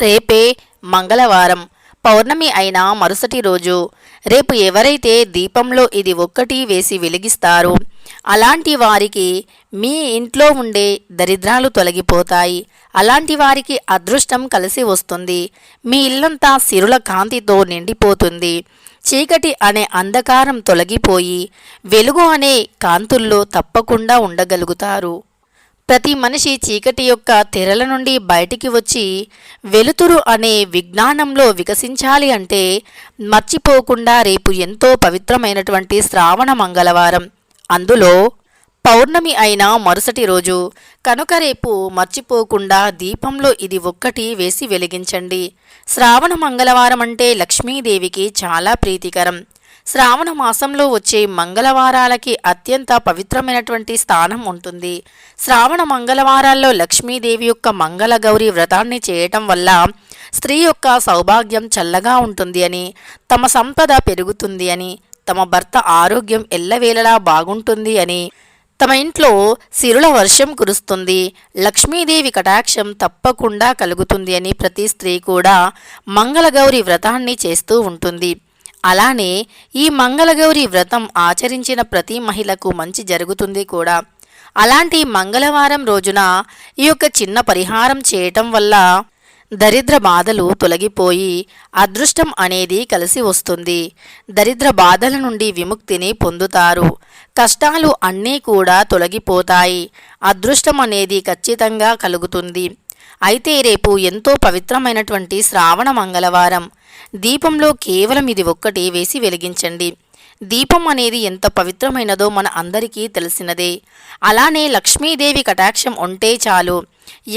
రేపే మంగళవారం. పౌర్ణమి అయిన మరుసటి రోజు. రేపు ఎవరైతే దీపంలో ఇది ఒక్కటి వేసి వెలిగిస్తారో అలాంటి వారికి మీ ఇంట్లో ఉండే దరిద్రాలు తొలగిపోతాయి. అలాంటి వారికి అదృష్టం కలిసి వస్తుంది. మీ ఇల్లంతా సిరుల కాంతితో నిండిపోతుంది. చీకటి అనే అంధకారం తొలగిపోయి వెలుగు అనే కాంతుల్లో తప్పకుండా ఉండగలుగుతారు. ప్రతి మనిషి చీకటి యొక్క తెరల నుండి బయటికి వచ్చి వెలుతురు అనే విజ్ఞానంలో వికసించాలి అంటే మర్చిపోకుండా రేపు ఎంతో పవిత్రమైనటువంటి శ్రావణ మంగళవారం. అందులో పౌర్ణమి అయిన మరుసటి రోజు కనుక రేపు మర్చిపోకుండా దీపంలో ఇది ఒక్కటి వేసి వెలిగించండి. శ్రావణ మంగళవారం అంటే లక్ష్మీదేవికి చాలా ప్రీతికరం. శ్రావణ మాసంలో వచ్చే మంగళవారాలకి అత్యంత పవిత్రమైనటువంటి స్థానం ఉంటుంది. శ్రావణ మంగళవారాల్లో లక్ష్మీదేవి యొక్క మంగళగౌరి వ్రతాన్ని చేయటం వల్ల స్త్రీ యొక్క సౌభాగ్యం చల్లగా ఉంటుంది అని తమ సంపద పెరుగుతుంది అని తమ భర్త ఆరోగ్యం ఎల్లవేళలా బాగుంటుంది అని తమ ఇంట్లో సిరుల వర్షం కురుస్తుంది లక్ష్మీదేవి కటాక్షం తప్పకుండా కలుగుతుంది అని ప్రతి స్త్రీ కూడా మంగళగౌరి వ్రతాన్ని చేస్తూ ఉంటుంది. అలానే ఈ మంగళగౌరి వ్రతం ఆచరించిన ప్రతి మహిళకు మంచి జరుగుతుంది కూడా. అలాంటి మంగళవారం రోజున ఈ యొక్క చిన్న పరిహారం చేయటం వల్ల దరిద్ర బాధలు తొలగిపోయి అదృష్టం అనేది కలిసి వస్తుంది. దరిద్ర బాధల నుండి విముక్తిని పొందుతారు. కష్టాలు అన్నీ కూడా తొలగిపోతాయి. అదృష్టం అనేది ఖచ్చితంగా కలుగుతుంది. అయితే రేపు ఎంతో పవిత్రమైనటువంటి శ్రావణ మంగళవారం. దీపంలో కేవలం ఇది ఒక్కటి వేసి వెలిగించండి. దీపం అనేది ఎంత పవిత్రమైనదో మన అందరికీ తెలిసినదే. అలానే లక్ష్మీదేవి కటాక్షం ఉంటే చాలు.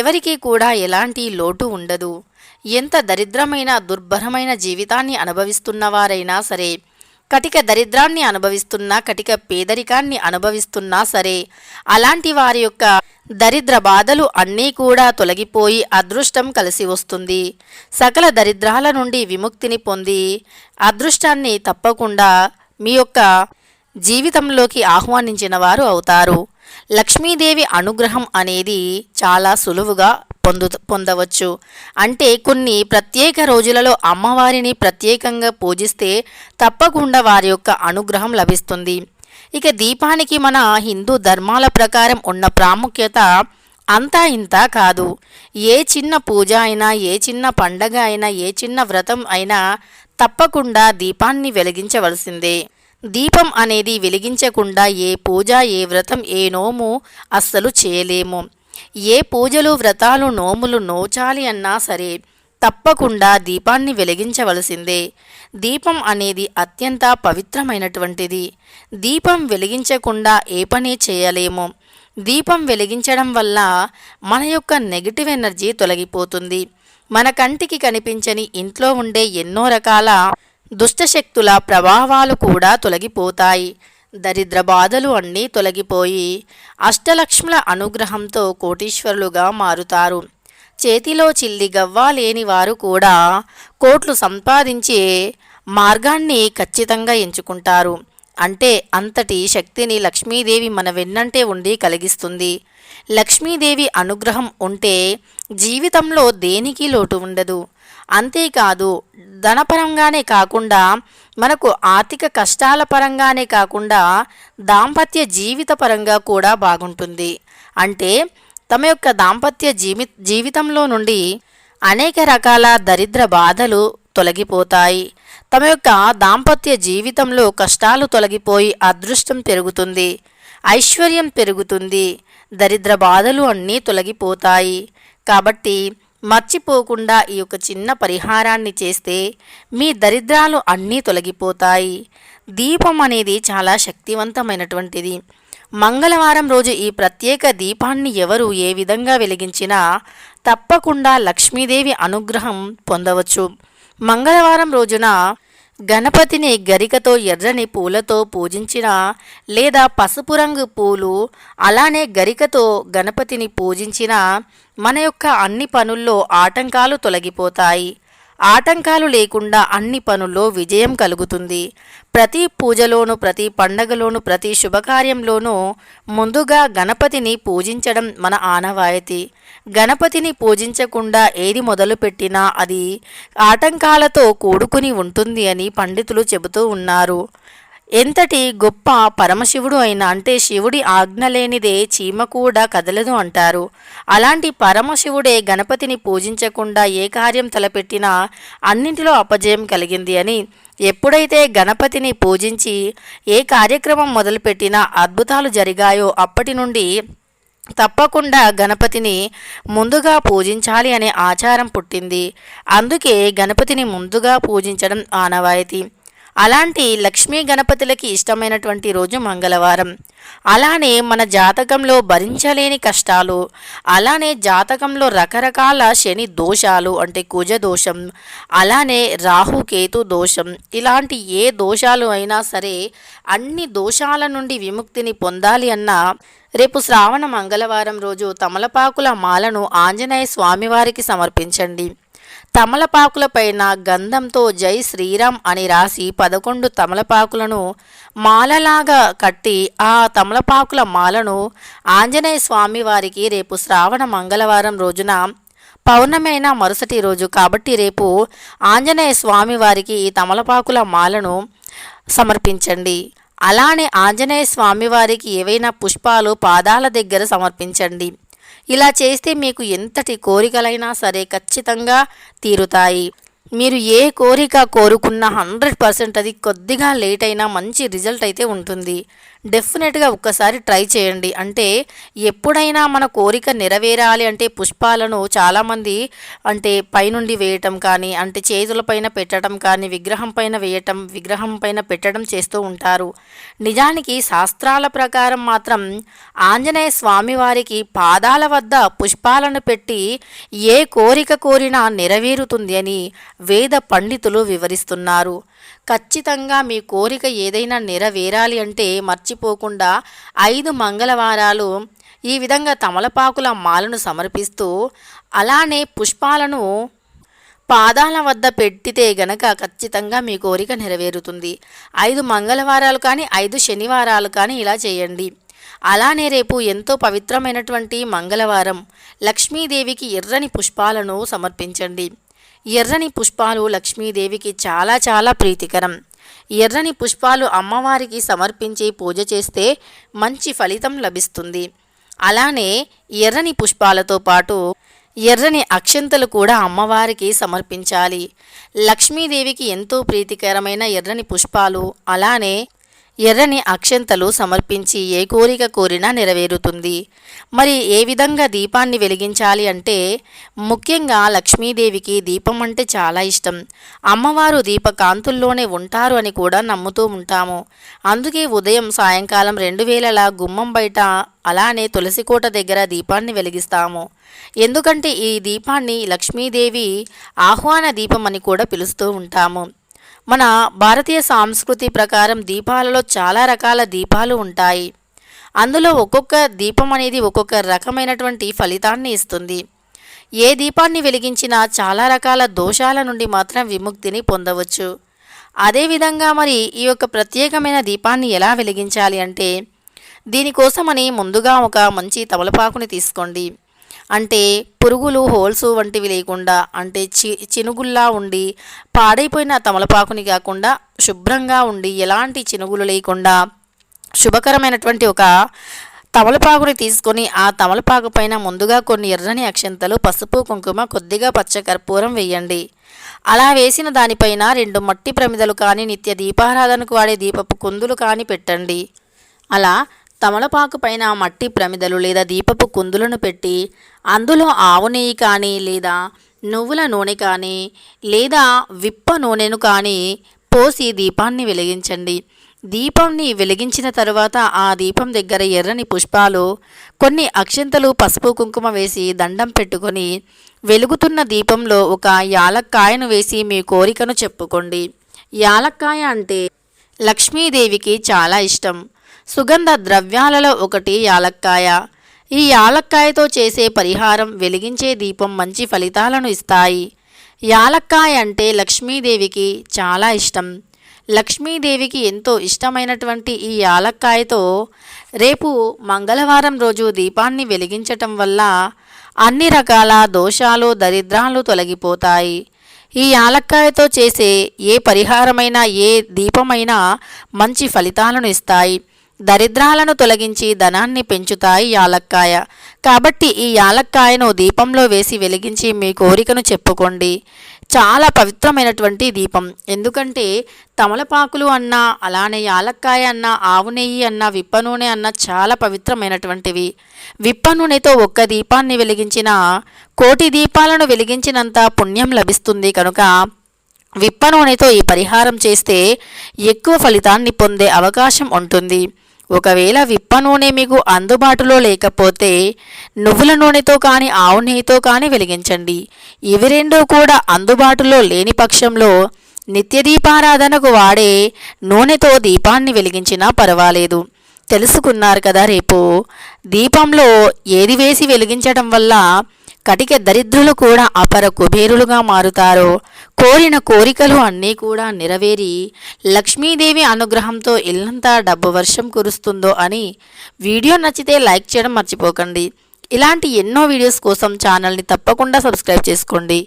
ఎవరికి కూడా ఎలాంటి లోటు ఉండదు. ఎంత దరిద్రమైన దుర్భరమైన జీవితాన్ని అనుభవిస్తున్నవారైనా సరే కటిక దరిద్రాన్ని అనుభవిస్తున్నా కటిక పేదరికాన్ని అనుభవిస్తున్నా సరే అలాంటి వారి యొక్క దరిద్ర బాధలు అన్నీ కూడా తొలగిపోయి అదృష్టం కలిసి వస్తుంది. సకల దరిద్రాల నుండి విముక్తిని పొంది అదృష్టాన్ని తప్పకుండా మీ యొక్క జీవితంలోకి ఆహ్వానించిన వారు అవుతారు. లక్ష్మీదేవి అనుగ్రహం అనేది చాలా సులువుగా పొందు పొందవచ్చు. అంటే కొన్ని ప్రత్యేక రోజులలో అమ్మవారిని ప్రత్యేకంగా పూజిస్తే తప్పకుండా వారి యొక్క అనుగ్రహం లభిస్తుంది. ఇక దీపానికి మన హిందూ ధర్మాల ప్రకారం ఉన్న ప్రాముఖ్యత అంతా ఇంత కాదు. ఏ చిన్న పూజ అయినా ఏ చిన్న పండగ అయినా ఏ చిన్న వ్రతం అయినా తప్పకుండా దీపాన్ని వెలిగించవలసిందే. దీపం అనేది వెలిగించకుండా ఏ పూజ ఏ వ్రతం ఏ నోము అస్సలు చేయలేము. ఏ పూజలు వ్రతాలు నోములు నోచాలి అన్నా సరే తప్పకుండా దీపాన్ని వెలిగించవలసిందే. దీపం అనేది అత్యంత పవిత్రమైనటువంటిది. దీపం వెలిగించకుండా ఏ పని చేయలేము. దీపం వెలిగించడం వల్ల మన యొక్క నెగిటివ్ ఎనర్జీ తొలగిపోతుంది. మన కంటికి కనిపించని ఇంట్లో ఉండే ఎన్నో రకాల దుష్టశక్తుల ప్రభావాలు కూడా తొలగిపోతాయి. దరిద్ర బాధలు అన్నీ తొలగిపోయి అష్టలక్ష్ముల అనుగ్రహంతో కోటీశ్వరులుగా మారుతారు. చేతిలో చిల్లి గవ్వ లేని వారు కూడా కోట్లు సంపాదించే మార్గాన్ని ఖచ్చితంగా ఎంచుకుంటారు. అంటే అంతటి శక్తిని లక్ష్మీదేవి మన వెన్నంటే ఉండి కలిగిస్తుంది. లక్ష్మీదేవి అనుగ్రహం ఉంటే జీవితంలో దేనికి లోటు ఉండదు. అంతేకాదు ధనపరంగానే కాకుండా మనకు ఆర్థిక కష్టాల పరంగానే కాకుండా దాంపత్య జీవిత పరంగా కూడా బాగుంటుంది. అంటే తమ యొక్క దాంపత్య జీవి జీవితంలో నుండి అనేక రకాల దరిద్ర బాధలు తొలగిపోతాయి. తమ యొక్క దాంపత్య జీవితంలో కష్టాలు తొలగిపోయి అదృష్టం పెరుగుతుంది ఐశ్వర్యం పెరుగుతుంది దరిద్ర బాధలు అన్నీ తొలగిపోతాయి. కాబట్టి మర్చిపోకుండా ఈ యొక్క చిన్న పరిహారాన్ని చేస్తే మీ దరిద్రాలు అన్నీ తొలగిపోతాయి. దీపం అనేది చాలా శక్తివంతమైనటువంటిది. మంగళవారం రోజు ఈ ప్రత్యేక దీపాన్ని ఎవరు ఏ విధంగా వెలిగించినా తప్పకుండా లక్ష్మీదేవి అనుగ్రహం పొందవచ్చు. మంగళవారం రోజున గణపతిని గరికతో ఎర్రని పూలతో పూజించిన లేదా పసుపు రంగు పూలు అలానే గరికతో గణపతిని పూజించిన మన యొక్క అన్ని పనుల్లో ఆటంకాలు తొలగిపోతాయి. ఆటంకాలు లేకుండా అన్ని పనుల్లో విజయం కలుగుతుంది. ప్రతి పూజలోను ప్రతి పండగలోను ప్రతి శుభకార్యంలోనూ ముందుగా గణపతిని పూజించడం మన ఆనవాయితీ. గణపతిని పూజించకుండా ఏది మొదలుపెట్టినా అది ఆటంకాలతో కూడుకుని ఉంటుంది అని పండితులు చెబుతూ ఉన్నారు. ఎంతటి గొప్ప పరమశివుడు అయిన అంటే శివుడి ఆజ్ఞ లేనిదే చీమ కూడా కదలదు అంటారు. అలాంటి పరమశివుడే గణపతిని పూజించకుండా ఏ కార్యం తలపెట్టినా అన్నింటిలో అపజయం కలిగింది అని ఎప్పుడైతే గణపతిని పూజించి ఏ కార్యక్రమం మొదలుపెట్టినా అద్భుతాలు జరిగాయో అప్పటి నుండి తప్పకుండా గణపతిని ముందుగా పూజించాలి అనే ఆచారం పుట్టింది. అందుకే గణపతిని ముందుగా పూజించడం ఆనవాయితీ. అలాంటి లక్ష్మీ గణపతులకి ఇష్టమైనటువంటి రోజు మంగళవారం. అలానే మన జాతకంలో భరించలేని కష్టాలు అలానే జాతకంలో రకరకాల శని దోషాలు అంటే కుజ దోషం అలానే రాహు కేతు దోషం ఇలాంటి ఏ దోషాలు అయినా సరే అన్ని దోషాల నుండి విముక్తిని పొందాలి అన్నా రేపు శ్రావణ మంగళవారం రోజు తమలపాకుల మాలను ఆంజనేయ స్వామివారికి సమర్పించండి. తమలపాకులపైన గంధంతో జై శ్రీరామ్ అని రాసి పదకొండు తమలపాకులను మాలలాగా కట్టి ఆ తమలపాకుల మాలను ఆంజనేయ స్వామి వారికి రేపు శ్రావణ మంగళవారం రోజున పౌర్ణమైన మరుసటి రోజు కాబట్టి రేపు ఆంజనేయ స్వామి వారికి ఈ తమలపాకుల మాలను సమర్పించండి. అలానే ఆంజనేయ స్వామి వారికి ఏవైనా పుష్పాలు పాదాల దగ్గర సమర్పించండి. ఇలా చేస్తే మీకు ఎంతటి కోరికలైనా సరే ఖచ్చితంగా తీరుతాయి. మీరు ఏ కోరిక కోరుకున్నా హండ్రెడ్ పర్సెంట్ అది కొద్దిగా లేట్ అయినా మంచి రిజల్ట్ అయితే ఉంటుంది. డెఫినెట్గా ఒక్కసారి ట్రై చేయండి. అంటే ఎప్పుడైనా మన కోరిక నెరవేరాలి అంటే పుష్పాలను చాలామంది అంటే పైనుండి వేయటం కానీ అంటే చేతుల పైన పెట్టడం కానీ విగ్రహం పైన వేయటం విగ్రహం పైన పెట్టడం చేస్తూ ఉంటారు. నిజానికి శాస్త్రాల ప్రకారం మాత్రం ఆంజనేయ స్వామి వారికి పాదాల వద్ద పుష్పాలను పెట్టి ఏ కోరిక కోరినా నెరవేరుతుంది అని వేద పండితులు వివరిస్తున్నారు. ఖచ్చితంగా మీ కోరిక ఏదైనా నెరవేరాలి అంటే మర్చిపోకుండా ఐదు మంగళవారాలు ఈ విధంగా తమలపాకుల మాలను సమర్పిస్తూ అలానే పుష్పాలను పాదాల వద్ద పెట్టితే గనక ఖచ్చితంగా మీ కోరిక నెరవేరుతుంది. ఐదు మంగళవారాలు కానీ ఐదు శనివారాలు కానీ ఇలా చేయండి. అలానే రేపు ఎంతో పవిత్రమైనటువంటి మంగళవారం లక్ష్మీదేవికి ఎర్రని పుష్పాలను సమర్పించండి. ఎర్రని పుష్పాలు లక్ష్మీదేవికి చాలా చాలా ప్రీతికరం. ఎర్రని పుష్పాలు అమ్మవారికి సమర్పించి పూజ చేస్తే మంచి ఫలితం లభిస్తుంది. అలానే ఎర్రని పుష్పాలతో పాటు ఎర్రని అక్షంతలు కూడా అమ్మవారికి సమర్పించాలి. లక్ష్మీదేవికి ఎంతో ప్రీతికరమైన ఎర్రని పుష్పాలు అలానే ఎర్రని అక్షంతలు సమర్పించి ఏ కోరిక కోరినా నెరవేరుతుంది. మరి ఏ విధంగా దీపాన్ని వెలిగించాలి అంటే ముఖ్యంగా లక్ష్మీదేవికి దీపం అంటే చాలా ఇష్టం. అమ్మవారు దీపకాంతుల్లోనే ఉంటారు అని కూడా నమ్ముతూ ఉంటాము. అందుకే ఉదయం సాయంకాలం రెండు వేలలా గుమ్మం బయట అలానే తులసికోట దగ్గర దీపాన్ని వెలిగిస్తాము. ఎందుకంటే ఈ దీపాన్ని లక్ష్మీదేవి ఆహ్వాన దీపం అని కూడా పిలుస్తూ ఉంటాము. మన భారతీయ సాంస్కృతి ప్రకారం దీపాలలో చాలా రకాల దీపాలు ఉంటాయి. అందులో ఒక్కొక్క దీపం అనేది ఒక్కొక్క రకమైనటువంటి ఫలితాన్ని ఇస్తుంది. ఏ దీపాన్ని వెలిగించినా చాలా రకాల దోషాల నుండి మాత్రం విముక్తిని పొందవచ్చు. అదేవిధంగా మరి ఈ యొక్క ప్రత్యేకమైన దీపాన్ని ఎలా వెలిగించాలి అంటే దీనికోసమని ముందుగా ఒక మంచి తమలపాకుని తీసుకోండి. అంటే పురుగులు హోల్స్ వంటివి లేకుండా అంటే చి చినుగుల్లా ఉండి పాడైపోయిన తమలపాకుని కాకుండా శుభ్రంగా ఉండి ఎలాంటి చినుగులు లేకుండా శుభకరమైనటువంటి ఒక తమలపాకుని తీసుకొని ఆ తమలపాకు పైన ముందుగా కొన్ని ఎర్రని అక్షంతలు పసుపు కుంకుమ కొద్దిగా పచ్చకర్పూరం వేయండి. అలా వేసిన దానిపైన రెండు మట్టి ప్రమిదలు కానీ నిత్య దీపారాధనకు వాడే దీపపు కుందులు కానీ పెట్టండి. అలా తమలపాకు పైన మట్టి ప్రమిదలు లేదా దీపపు కుందులను పెట్టి అందులో ఆవు నెయ్యి కానీ లేదా నువ్వుల నూనె కానీ లేదా విప్ప నూనెను కానీ పోసి దీపాన్ని వెలిగించండి. దీపంని వెలిగించిన తరువాత ఆ దీపం దగ్గర ఎర్రని పుష్పాలు కొన్ని అక్షంతలు పసుపు కుంకుమ వేసి దండం పెట్టుకొని వెలుగుతున్న దీపంలో ఒక యాలక్కాయను వేసి మీ కోరికను చెప్పుకోండి. యాలక్కాయ అంటే లక్ష్మీదేవికి చాలా ఇష్టం. సుగంధ ద్రవ్యాలలో ఒకటి యాలక్కాయ. ఈ యాలక్కాయతో చేసే పరిహారం వెలిగించే దీపం మంచి ఫలితాలను ఇస్తాయి. యాలక్కాయ అంటే లక్ష్మీదేవికి చాలా ఇష్టం. లక్ష్మీదేవికి ఎంతో ఇష్టమైనటువంటి ఈ యాలక్కాయతో రేపు మంగళవారం రోజు దీపాన్ని వెలిగించటం వల్ల అన్ని రకాల దోషాలు దరిద్రాలు తొలగిపోతాయి. ఈ యాలక్కాయతో చేసే ఏ పరిహారమైనా ఏ దీపమైనా మంచి ఫలితాలను ఇస్తాయి. దరిద్రాలను తొలగించి ధనాన్ని పెంచుతాయి యాలక్కాయ. కాబట్టి ఈ యాలక్కాయను దీపంలో వేసి వెలిగించి మీ కోరికను చెప్పుకోండి. చాలా పవిత్రమైనటువంటి దీపం. ఎందుకంటే తమలపాకులు అన్నా అలానే యాలక్కాయ అన్నా ఆవు నెయ్యి అన్న విప్ప నూనె అన్న చాలా పవిత్రమైనటువంటివి. విప్ప నూనెతో ఒక్క దీపాన్ని వెలిగించిన కోటి దీపాలను వెలిగించినంత పుణ్యం లభిస్తుంది కనుక విప్ప నూనెతో ఈ పరిహారం చేస్తే ఎక్కువ ఫలితాన్ని పొందే అవకాశం ఉంటుంది. ఒకవేళ విప్ప నూనె మీకు అందుబాటులో లేకపోతే నువ్వుల నూనెతో కానీ ఆవు నెయ్యితో కానీ వెలిగించండి. ఇవి రెండూ కూడా అందుబాటులో లేని పక్షంలో నిత్య దీపారాధనకు వాడే నూనెతో దీపాన్ని వెలిగించినా పర్వాలేదు. తెలుసుకున్నారు కదా రేపు? దీపంలో ఏది వేసి వెలిగించడం వల్ల కటిక దరిద్రులు కూడా అపర కుబేరులుగా మారుతారో కోరిన కోరికలు అన్నీ కూడా నెరవేరి లక్ష్మీదేవి అనుగ్రహంతో ఇల్లంతా డబ్బు వర్షం కురుస్తుందో అని వీడియో నచ్చితే లైక్ చేయడం మర్చిపోకండి. ఇలాంటి ఎన్నో వీడియోస్ కోసం ఛానల్ని తప్పకుండా సబ్స్క్రైబ్ చేసుకోండి.